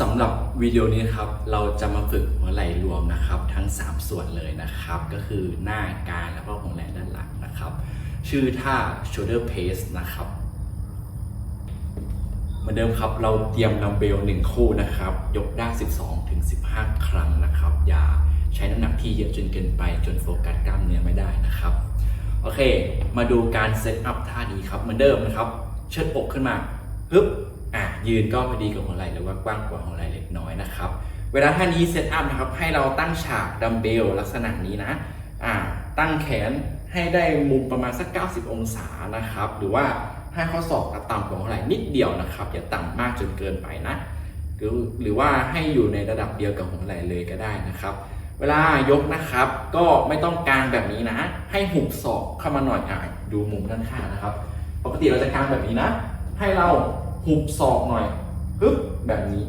สำหรับวิดีโอนี้ครับเราจะมาฝึกหัวไหล่รวมนะครับ ทั้ง 3 ส่วนเลยนะครับ ก็คือหน้ากางแล้วก็หัวไหล่ด้านหลังนะครับ ชื่อท่า shoulder press นะครับเหมือนเดิมครับเราเตรียมดัมเบลหนึ่งคู่นะครับ ยกได้ 12ถึง15 ครั้งนะครับ อย่าใช้น้ำหนักที่เยอะจนเกินไปจนโฟกัสกล้ามเนื้อไม่ได้นะครับ โอเค มาดูการเซตอัพท่านี้ครับเหมือนเดิมนะครับ เชิดอกขึ้นมาปึ๊บ อะยืนก็พอดีกับหัวไหล่หรือว่ากว้างกว่าหัวไหล่เล็กน้อยนะครับ เวลาท่านี้เซตอัพนะครับ ให้เราตั้งฉากดัมเบลลักษณะนี้นะอ่าตั้งแขนให้ได้มุมประมาณสัก 90 องศานะครับ หรือว่าให้ข้อศอกต่ำกว่าหัวไหล่นิดเดียวนะครับ อย่าต่ำมากจนเกินไปนะหรือหรือว่าให้อยู่ในระดับเดียวกับหัวไหล่เลยก็ได้นะครับ เวลายกนะครับ ก็ไม่ต้องกางแบบนี้นะ ให้หุบศอกเข้ามาหน่อยอะดูมุมด้านข้างนะครับ ปกติเราจะกางแบบนี้นะ ให้เรา หุบศอกหน่อยปึ๊บแบบนี้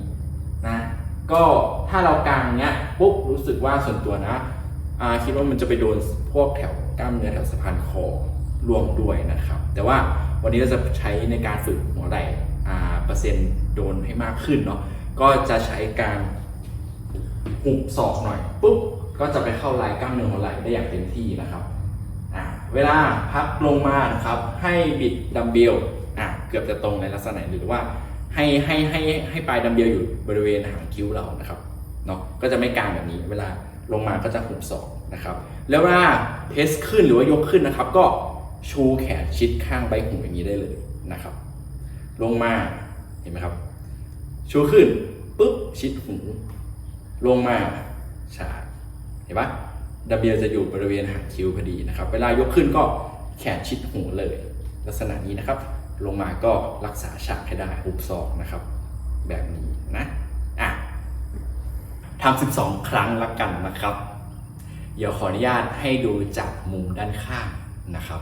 นะก็ถ้าเรากางเนี้ยปุ๊บรู้สึกว่าส่วนตัวนะคิดว่ามันจะไปโดนพวกแถวกล้ามเนื้อแถวสะพานคอรวมด้วยนะครับ แต่ว่าวันนี้เราจะใช้ในการฝึกหัวไหล่อ่าเปอร์เซ็นต์โดนให้มากขึ้นเนาะก็จะใช้การหุบศอกหน่อยปุ๊บก็จะไปเข้าลายกล้ามเนื้อหัวไหล่ได้อย่างเต็มที่นะครับเวลาพักลงมานะครับให้บิดดัมเบล เกือบจะตรงในลักษณะหรือว่าให้ให้ให้ให้ปลายดัมเบลอยู่บริเวณหางคิ้วเรานะครับเนาะก็จะไม่กางแบบนี้เวลาลงมาก็จะหุบศอกนะครับ แล้วเวลาเพสขึ้นหรือว่ายกขึ้นนะครับ ก็ชูแขนชิดข้างใบหูอย่างนี้ได้เลยนะครับ ลงมาเห็นไหมครับ ชูขึ้นปุ๊บชิดหูลงมาฉากเห็นปะดับเบิลจะอยู่บริเวณหางคิ้วพอดีนะครับ เวลายกขึ้นก็แขนชิดหูเลย ลักษณะนี้นะครับ ลงมาก็รักษาฉากให้ได้หุบศอกนะครับ แบบนี้นะอะทำ12ครั้งละกันนะครับ เดี๋ยวขออนุญาตให้ดูจากมุมด้านข้างนะครับ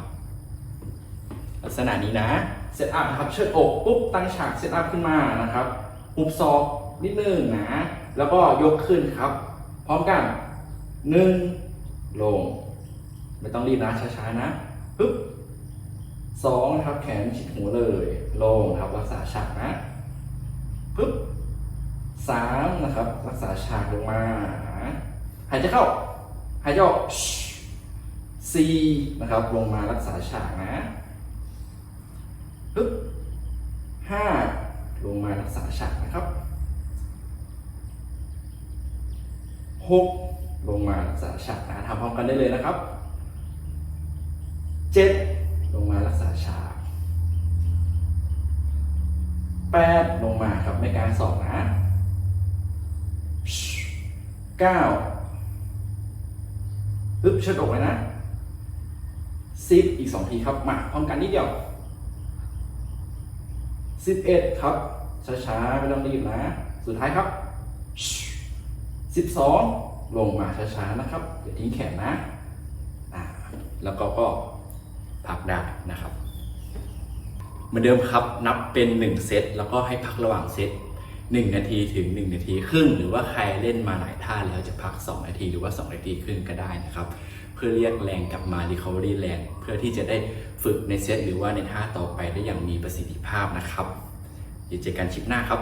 ลักษณะนี้นะเซตอัพนะครับเชิดอกปุ๊บตั้งฉากเซตอัพขึ้นมานะครับหุบศอกนิดนึงนะ แล้วก็ยกขึ้นครับ พร้อมกันหนึ่งลง ไม่ต้องรีบนะช้าๆนะปึ๊บ สองนะครับแขนชิดหูเลยลงครับรักษาฉากนะปึ๊บสามนะครับ รักษาฉากลงมา หายใจเข้า หายใจออกสี่นะครับ ลงมารักษาฉากนะปึ๊บห้าลงมารักษาฉากนะครับหกลงมารักษาฉากนะทำพร้อมกันได้เลยนะครับเจ็ด ลงมาแปดลงมาครับไม่การสองนะเก้าปึ๊บเชิดอกไว้นะสิบอีกสองทีครับมาพร้อมกันนิดเดียวสิบเอ็ดครับ ช้าๆไม่ต้องรีบนะ สุดท้ายครับ12ลงมาช้าๆนะครับอย่าทิ้งแขนนะแล้วก็ก็พักได้นะครับ เหมือนเดิมครับนับเป็น 1 เซตแล้วก็ให้พักระหว่างเซต1 นาทีถึง 1 นาทีครึ่ง หรือว่าใครเล่นมาหลายท่าแล้วจะพัก 2 นาทีหรือว่า 2 นาทีครึ่งก็ได้นะครับ เพื่อเรียกแรงกลับมา recovery แรงเพื่อที่จะได้ฝึกในเซตหรือว่าในท่าต่อไปได้อย่างมีประสิทธิภาพนะครับเดี๋ยวเจอกันคลิปหน้าครับ